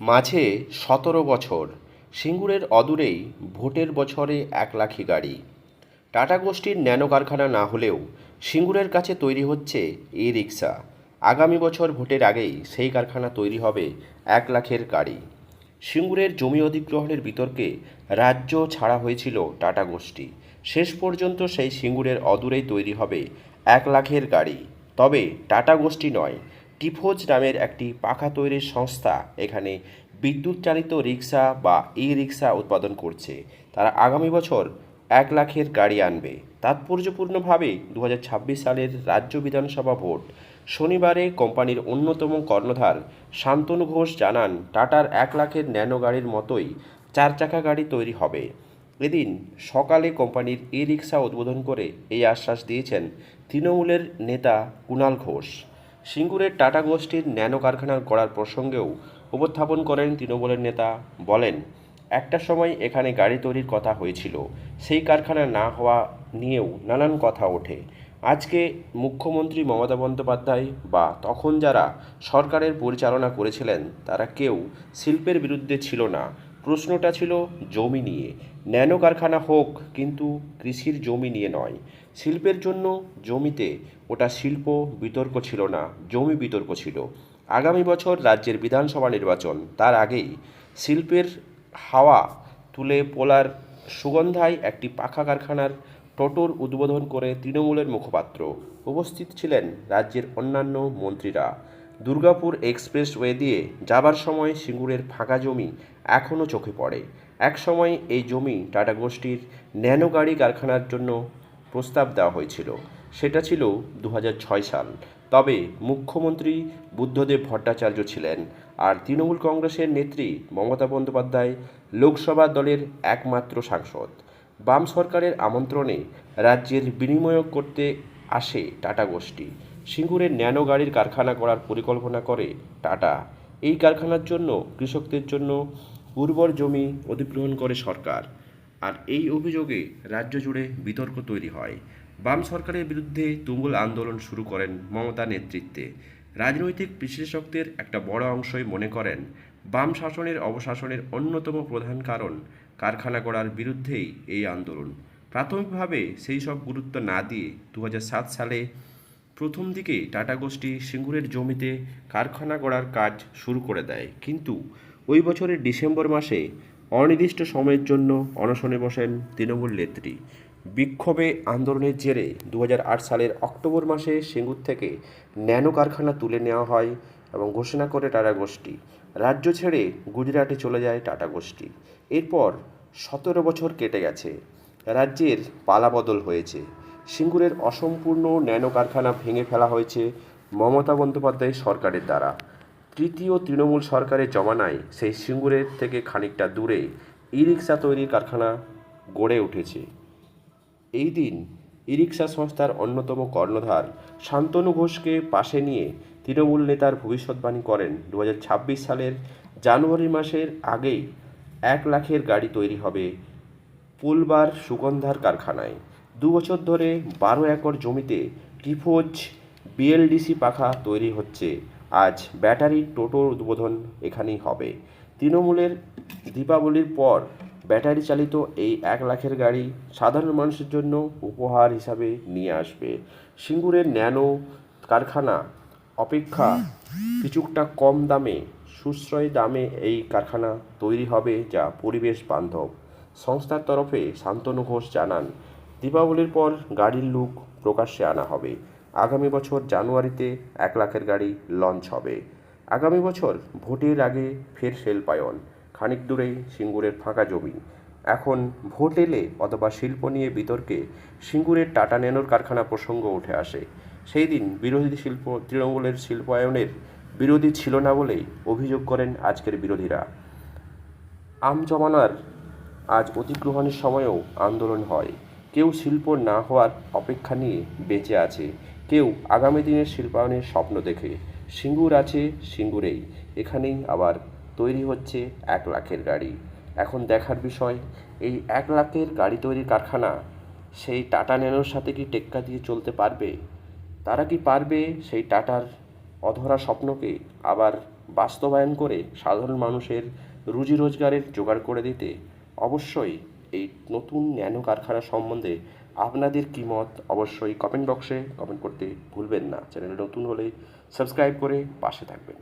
মাঝে সতেরো বছর। সিঙ্গুরের অদূরেই ভোটের বছরে এক লাখি গাড়ি। টাটা গোষ্ঠীর ন্যানো কারখানা না হলেও সিঙ্গুরের কাছে তৈরি হচ্ছে ই রিক্সা। আগামী বছর ভোটের আগেই সেই কারখানা তৈরি হবে এক লাখের গাড়ি। সিঙ্গুরের জমি অধিগ্রহণের বিতর্কে রাজ্য ছাড়া হয়েছিল টাটা গোষ্ঠী। শেষ পর্যন্ত সেই সিঙ্গুরের অদূরেই তৈরি হবে এক লাখের গাড়ি। তবে টাটা গোষ্ঠী নয় টিফোজ নামের একটি পাখা তৈরির সংস্থা এখানে বিদ্যুৎ চালিত রিক্সা বা ই রিক্সা উৎপাদন করছে। তারা আগামী বছর এক লাখের গাড়ি আনবে। তাৎপর্যপূর্ণভাবে দু হাজার ছাব্বিশ সালের রাজ্য বিধানসভা ভোট শনিবারে কোম্পানির অন্যতম কর্ণধার শান্তনু ঘোষ জানান, টাটার এক লাখের ন্যানো গাড়ির মতোই চার চাকা গাড়ি তৈরি হবে। এদিন সকালে কোম্পানির ই রিক্সা উদ্বোধন করে এই আশ্বাস দিয়েছেন তৃণমূলের নেতা কুণাল ঘোষ। সিঙ্গুরের টাটা গোষ্ঠীর ন্যানো কারখানা গড়ার প্রসঙ্গেও উপস্থাপন করেন তৃণমূলের নেতা। বলেন, একটা সময় এখানে গাড়ি তৈরির কথা হয়েছিল। সেই কারখানা না হওয়া নিয়েও নানান কথা ওঠে। আজকে মুখ্যমন্ত্রী মমতা বন্দ্যোপাধ্যায় বা তখন যারা সরকারের পরিচালনা করেছিলেন, তারা কেউ শিল্পের বিরুদ্ধে ছিল না। প্রশ্নটা ছিল জমি নিয়ে। ন্যানো কারখানা হোক, কিন্তু কৃষির জমি নিয়ে নয়। শিল্পের জন্য জমিতে ওটা শিল্প বিতর্ক ছিল না, জমি বিতর্ক ছিল। আগামী বছর রাজ্যের বিধানসভা নির্বাচন, তার আগেই শিল্পের হাওয়া তুলে পোলার সুগন্ধায় একটি পাখা কারখানার টোটোর উদ্বোধন করে তৃণমূলের মুখপাত্র। উপস্থিত ছিলেন রাজ্যের অন্যান্য মন্ত্রীরা। দুর্গাপুর এক্সপ্রেসওয়ে দিয়ে যাবার সময় সিঙ্গুরের ফাঁকা জমি এখনও চোখে পড়ে। এক সময় এই জমি টাটা গোষ্ঠীর ন্যানো গাড়ি কারখানার জন্য প্রস্তাব দেওয়া হয়েছিল। সেটা ছিল দু হাজার ছয় সাল। তবে মুখ্যমন্ত্রী বুদ্ধদেব ভট্টাচার্য ছিলেন আর তৃণমূল কংগ্রেসের নেত্রী মমতা বন্দ্যোপাধ্যায় লোকসভা দলের একমাত্র সাংসদ। বাম সরকারের আমন্ত্রণে রাজ্যের বিনিময় করতে আসে টাটা গোষ্ঠী। সিঙ্গুরের ন্যানো গাড়ির কারখানা করার পরিকল্পনা করে টাটা। এই কারখানার জন্য কৃষকদের জন্য উর্বর জমি অধিগ্রহণ করে সরকার। আর এই অভিযোগে রাজ্য জুড়ে বিতর্ক তৈরি হয়। বাম সরকারের বিরুদ্ধে তুমুল আন্দোলন শুরু করেন মমতা নেতৃত্বে। রাজনৈতিক বিশ্লেষকদের একটা বড় অংশই মনে করেন, বাম শাসনের অবশাসনের অন্যতম প্রধান কারণ কারখানা করার বিরুদ্ধেই এই আন্দোলন। প্রাথমিকভাবে সেই সব গুরুত্ব না দিয়ে দু হাজার সাত সালে প্রথম দিকে টাটা গোষ্ঠী সিঙ্গুরের জমিতে কারখানা গড়ার কাজ শুরু করে দেয়। কিন্তু ওই বছরের ডিসেম্বর মাসে অনির্দিষ্ট সময়ের জন্য অনশনে বসেন তৃণমূল নেত্রী। বিক্ষোভে আন্দোলনের জেরে দু হাজার আট সালের অক্টোবর মাসে সিঙ্গুর থেকে ন্যানো কারখানা তুলে নেওয়া হয় এবং ঘোষণা করে টাটা গোষ্ঠী। রাজ্য ছেড়ে গুজরাটে চলে যায় টাটা গোষ্ঠী। এরপর সতেরো বছর কেটে গেছে। রাজ্যের পালাবদল হয়েছে। সিঙ্গুরের অসম্পূর্ণ ন্যানো কারখানা ভেঙে ফেলা হয়েছে মমতা বন্দ্যোপাধ্যায় সরকারের দ্বারা। তৃতীয় তৃণমূল সরকারের জমানায় সেই সিঙ্গুরের থেকে খানিকটা দূরে ই রিক্সা তৈরির কারখানা গড়ে উঠেছে। এই দিন ই রিক্সা সংস্থার অন্যতম কর্ণধার শান্তনু ঘোষকে পাশে নিয়ে তৃণমূল নেতার ভবিষ্যৎবাণী করেন দু হাজার ছাব্বিশ সালের জানুয়ারি মাসের আগেই এক লাখের গাড়ি তৈরি হবে পুলবার সুগন্ধার কারখানায়। দু বছর ধরে বারো একর জমিতে টিফোজ বিএলডিসি পাখা তৈরি হচ্ছে। আজ ব্যাটারি টোটোর উদ্বোধন এখানেই হবে। তৃণমূলের দীপাবলির পর ব্যাটারি চালিত এই এক লাখের গাড়ি সাধারণ মানুষের জন্য উপহার হিসাবে নিয়ে আসবে। সিঙ্গুরের ন্যানো কারখানা অপেক্ষা কিছুটা কম দামে, সুশ্রয় দামে এই কারখানা তৈরি হবে যা পরিবেশ বান্ধব। সংস্থার তরফে শান্তনু ঘোষ জানান দীপাবলির পর গাড়ির লুক প্রকাশ্যে আনা হবে। আগামী বছর জানুয়ারিতে এক লাখের গাড়ি লঞ্চ হবে। আগামী বছর ভোটের আগে ফের শিল্পায়ন, খানিক দূরেই সিঙ্গুরের ফাঁকা জমি। এখন ভোট এলে অথবা শিল্প নিয়ে বিতর্কে সিঙ্গুরের টাটা ন্যানোর কারখানা প্রসঙ্গ উঠে আসে। সেই দিন বিরোধী শিল্প তৃণমূলের শিল্পায়নের বিরোধী ছিল না বলেই অভিযোগ করেন আজকের বিরোধীরা। আম জমানার আজ অতিগ্রহণের সময়েও আন্দোলন হয়। কেউ শিল্প না হওয়ার অপেক্ষা নিয়ে বেঁচে আছে। কেউ আগামী দিনের শিল্পায়নের স্বপ্ন দেখে। সিঙ্গুর আছে, সিঙ্গুরেই। এখানেই আবার তৈরি হচ্ছে এক লাখের গাড়ি। এখন দেখার বিষয়, এই এক লাখের গাড়ি তৈরির কারখানা সেই টাটা ন্যানোর সাথে কি টেক্কা দিয়ে চলতে পারবে? তারা কি পারবে সেই টাটার অধরা স্বপ্নকে আবার বাস্তবায়ন করে সাধারণ মানুষের রুজি রোজগারের জোগাড় করে দিতে? অবশ্যই এই নতুন ন্যানো কারখানা সম্বন্ধে আপনাদের কী মত? অবশ্যই কমেন্ট বক্সে কমেন্ট করতে ভুলবেন না। চ্যানেল নতুন হলে সাবস্ক্রাইব করে পাশে থাকবেন।